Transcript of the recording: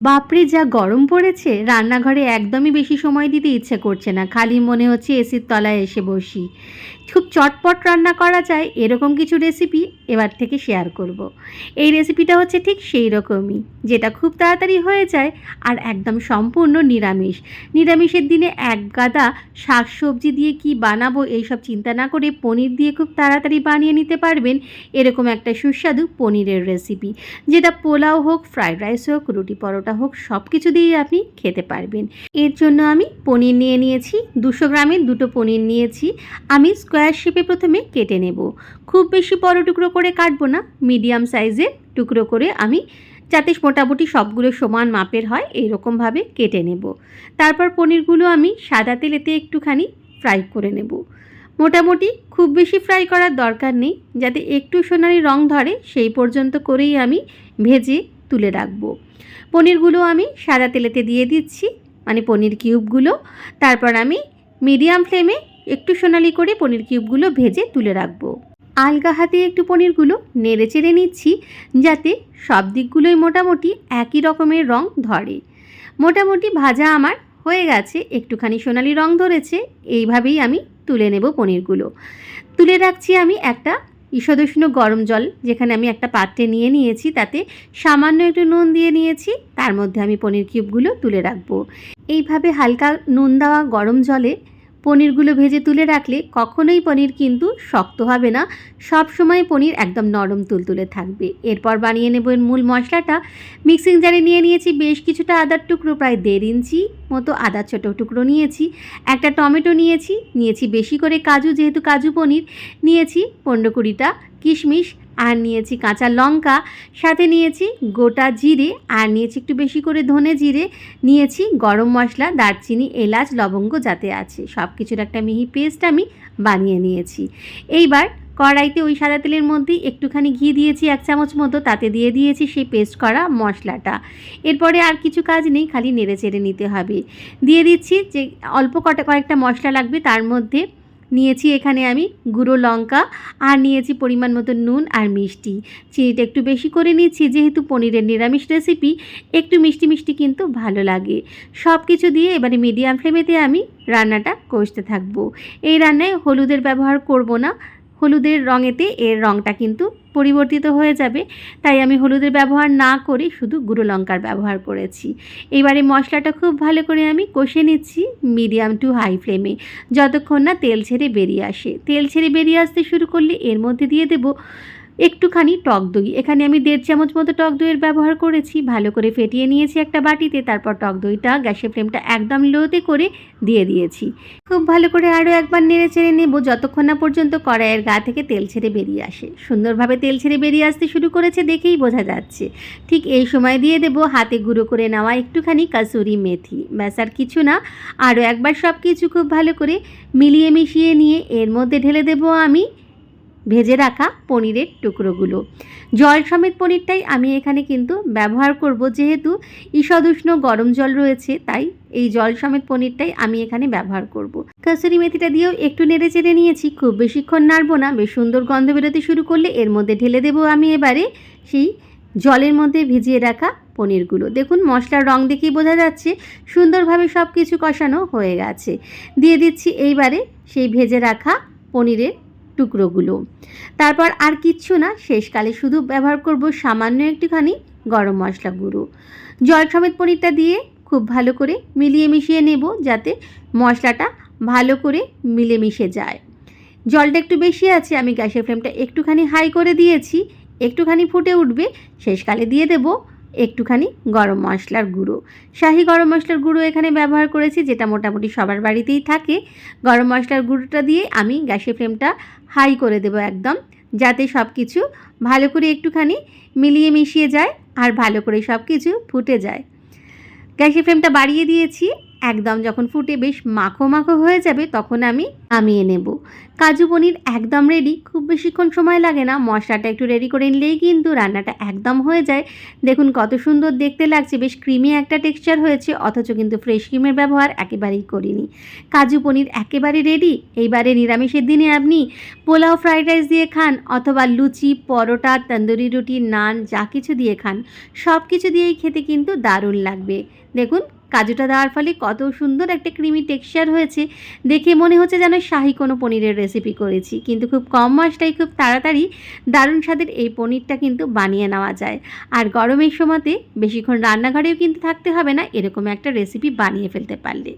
বাপরে, যা গরম পড়েছে। রান্নাঘরে একদমই বেশি সময় দিতে ইচ্ছে করছে না। খালি মনে হচ্ছে এসির তলায় এসে বসি। খুব চটপট রান্না করা যায়, এরকম কিছু রেসিপি এবার থেকে শেয়ার করব। এই রেসিপিটা হচ্ছে ঠিক সেই রকমই, যেটা খুব তাড়াতাড়ি হয়ে যায় আর একদম সম্পূর্ণ নিরামিষ। নিরামিষের দিনে এক গাদা শাক সবজি দিয়ে কি বানাবো, এইসব চিন্তা না করে পনির দিয়ে খুব তাড়াতাড়ি বানিয়ে নিতে পারবেন। এরকম একটা সুস্বাদু পনিরের রেসিপি যেটা পোলাও হোক ফ্রাইড রাইস হোক, রুটি পরোটা হোক সব কিছু দিয়েই আপনি খেতে পারবেন। এর জন্য আমি পনির নিয়ে নিয়েছি, দুশো গ্রামের দুটো পনির নিয়েছি। আমি স্কোয়ার শেপে প্রথমে কেটে নেব। খুব বেশি বড় টুকরো করে কাটবো না, মিডিয়াম সাইজের টুকরো করে আমি যাতে মোটামুটি সবগুলো সমান মাপের হয় এইরকমভাবে কেটে নেব। তারপর পনিরগুলো আমি সাদা তেলেতে একটুখানি ফ্রাই করে নেব। মোটামুটি খুব বেশি ফ্রাই করার দরকার নেই, যাতে একটু সোনালি রং ধরে, সেই পর্যন্ত করেই আমি ভেজে তুলে রাখব। পনিরগুলো আমি সাদা তেলেতে দিয়ে দিচ্ছি মানে পনির কিউবগুলো। তারপর আমি মিডিয়াম ফ্লেমে একটু সোনালি করে পনির কিউবগুলো ভেজে তুলে রাখব। আলগা হাতে একটু পনিরগুলো নেড়ে চেড়ে নিচ্ছি, যাতে সব দিকগুলোই মোটামুটি একই রকমের রং ধরে। মোটামুটি ভাজা আমার হয়ে গেছে, একটুখানি সোনালি রং ধরেছে, এইভাবেই আমি তুলে নেব পনিরগুলো। তুলে রাখছি আমি একটা ঈষদুষ্ণ গরম জল যেখানে আমি একটা পাত্রে নিয়ে নিয়েছি, তাতে সামান্য একটু নুন দিয়ে নিয়েছি, তার মধ্যে আমি পনির কিউবগুলো তুলে রাখব। এইভাবে হালকা নুন দেওয়া গরম জলে পনিরগুলো ভেজে তুলে রাখলে কখনোই পনির কিন্তু শক্ত হবে না। সব সময় পনির একদম নরম তুলতুলে থাকবে। এরপর বানিয়ে নেব এর মূল মশলাটা। মিক্সিং জারে নিয়ে নিয়েছি বেশ কিছুটা আদার টুকরো, প্রায় দেড় ইঞ্চি মতো আদার ছোটো টুকরো নিয়েছি। একটা টমেটো নিয়েছি নিয়েছি বেশি করে কাজু, যেহেতু কাজু পনির। নিয়েছি পনেরো কুড়িটা কিশমিশ আর নিয়েছি কাঁচা লঙ্কা, সাথে নিয়েছি গোটা জিরে, আর নিয়েছি একটু বেশি করে ধনে জিরে, নিয়েছি গরম মশলা, দারচিনি, এলাচ, লবঙ্গ যাতে আছে। সব কিছুর একটা মিহি পেস্ট আমি বানিয়ে নিয়েছি। এইবার কড়াইতে ওই সাদা তেলের মধ্যেই একটুখানি ঘি দিয়েছি, এক চামচ মতো, তাতে দিয়ে দিয়েছি সেই পেস্ট করা মশলাটা। এরপরে আর কিছু কাজ নেই, খালি নেড়ে চেড়ে নিতে হবে। দিয়ে দিচ্ছি যে অল্প কটা কয়েকটা মশলা লাগবে, তার মধ্যে নিয়েছি এখানে আমি গুঁড়ো লঙ্কা আর নিয়েছি পরিমাণ মতো নুন আর মিষ্টি। চিনিটা একটু বেশি করে নিয়েছি যেহেতু পনিরের নিরামিষ রেসিপি, একটু মিষ্টি মিষ্টি কিন্তু ভালো লাগে। সব কিছু দিয়ে এবারে মিডিয়াম ফ্লেমেতে আমি রান্নাটা কষতে থাকব। এই রান্নায় হলুদের ব্যবহার করব না হলুদের রঙেতে এর রঙটা কিন্তু পরিবর্তিত হয়ে যাবে। তাই আমি হলুদের ব্যবহার না করে শুধু গুঁড়ো লঙ্কার ব্যবহার করেছি। এবারে মশলাটা খুব ভালো করে আমি কষে নিচ্ছি মিডিয়াম টু হাই ফ্লেমে। যতক্ষণ না তেল ছেড়ে বেরিয়ে আসে। তেল ছেড়ে বেরিয়ে আসতে শুরু করলে এর মধ্যে দিয়ে দেবো একটুখানি টক দই। এখানে আমি দেড় চামচ মতো টক দইয়ের ব্যবহার করেছি। ভালো করে ফেটিয়ে নিয়েছি একটা বাটিতে, তারপর টক দইটা গ্যাসের ফ্লেমটা একদম লোতে করে দিয়ে দিয়েছি। খুব ভালো করে আরও একবার নেড়ে চেড়ে নেব, যতক্ষণ না পর্যন্ত কড়াইয়ের গা থেকে তেল ছেড়ে বেরিয়ে আসে। সুন্দরভাবে তেল ছেড়ে বেরিয়ে আসতে শুরু করেছে দেখেই বোঝা যাচ্ছে। ঠিক এই সময় দিয়ে দেব হাতে গুঁড়ো করে নেওয়া একটুখানি কাসুরি মেথি। ব্যাস, আর কিছু না। আরও একবার সব কিছু খুব ভালো করে মিলিয়ে মিশিয়ে নিয়ে এর মধ্যে ঢেলে দেব আমি ভেজে রাখা পনিরের টুকরোগুলো। জল সমেত পনিরটাই আমি এখানে কিন্তু ব্যবহার করব, যেহেতু ঈষদুষ্ণ গরম জল রয়েছে, তাই এই জল সমেত পনিরটাই আমি এখানে ব্যবহার করব। কাসুরি মেথিটা দিয়েও একটু নেড়ে চেড়ে নিয়েছি, খুব বেশিক্ষণ নাড়বো না, বেশ সুন্দর গন্ধ বেরোতে শুরু করলে এর মধ্যে ঢেলে দেবো আমি এবারে সেই জলের মধ্যে ভিজিয়ে রাখা পনিরগুলো। দেখুন, মশলার রং দেখেই বোঝা যাচ্ছে, সুন্দরভাবে সব কিছু কষানো হয়ে গেছে। দিয়ে দিচ্ছি এইবারে সেই ভেজে রাখা পনিরের টুকরোগুলো। তারপর আর কিচ্ছু না, শেষকালে শুধু ব্যবহার করব সামান্য একটুখানি গরম মশলা গুঁড়ো। জল সমেত পনিরটা দিয়ে খুব ভালো করে মিলিয়ে মিশিয়ে নেব যাতে মশলাটা ভালো করে মিলে মিশে যায়। জলটা একটু বেশি আছে, আমি গ্যাসের ফ্লেমটা একটুখানি হাই করে দিয়েছি, একটুখানি ফুটে উঠবে, শেষকালে দিয়ে দেব একটুখানি গরম মশলার গুঁড়ো। শাহি গরম মশলার গুঁড়ো এখানে ব্যবহার করেছি, যেটা মোটামুটি সবার বাড়িতেই থাকে। গরম মশলার গুঁড়োটা দিয়ে আমি গ্যাসের ফ্লেমটা হাই করে দেবো একদম, যাতে সব কিছু ভালো করে একটুখানি মিলিয়ে মিশিয়ে যায় আর ভালো করে সব কিছু ফুটে যায়। গ্যাসের ফ্লেমটা বাড়িয়ে দিয়েছি। একদম যখন ফুটে বেশ মাখো মাখো হয়ে যাবে, তখন আমি নামিয়ে নেব। কাজু পনির একদম রেডি খুব বেশিক্ষণ সময় লাগে না। মশলাটা একটু রেডি করে নিলেই কিন্তু রান্নাটা একদম হয়ে যায়। দেখুন কত সুন্দর দেখতে লাগছে, বেশ ক্রিমি একটা টেক্সচার হয়েছে, অথচ কিন্তু ফ্রেশ ক্রিমের ব্যবহার একেবারেই করিনি। কাজু পনির একেবারে রেডি এইবারে নিরামিষের দিনে আপনি পোলাও ফ্রাইড রাইস দিয়ে খান, অথবা লুচি, পরোটা, তন্দুরি রুটি, নান, যা কিছু দিয়ে খান সব কিছু দিয়েই খেতে কিন্তু দারুণ লাগবে। দেখুন কাজুটা দেওয়ার ফলে কত সুন্দর একটা ক্রিমি টেক্সচার হয়েছে। দেখে মনে হচ্ছে যেন শাহি কোনো পনিরের রেসিপি করেছি। কিন্তু খুব কম মশলায় খুব তাড়াতাড়ি দারুণ স্বাদের এই পনিরটা কিন্তু বানিয়ে নেওয়া যায়। আর গরমের সময়তে বেশিক্ষণ রান্নাঘরেও কিন্তু থাকতে হবে না, এরকম একটা রেসিপি বানিয়ে ফেলতে পারলে।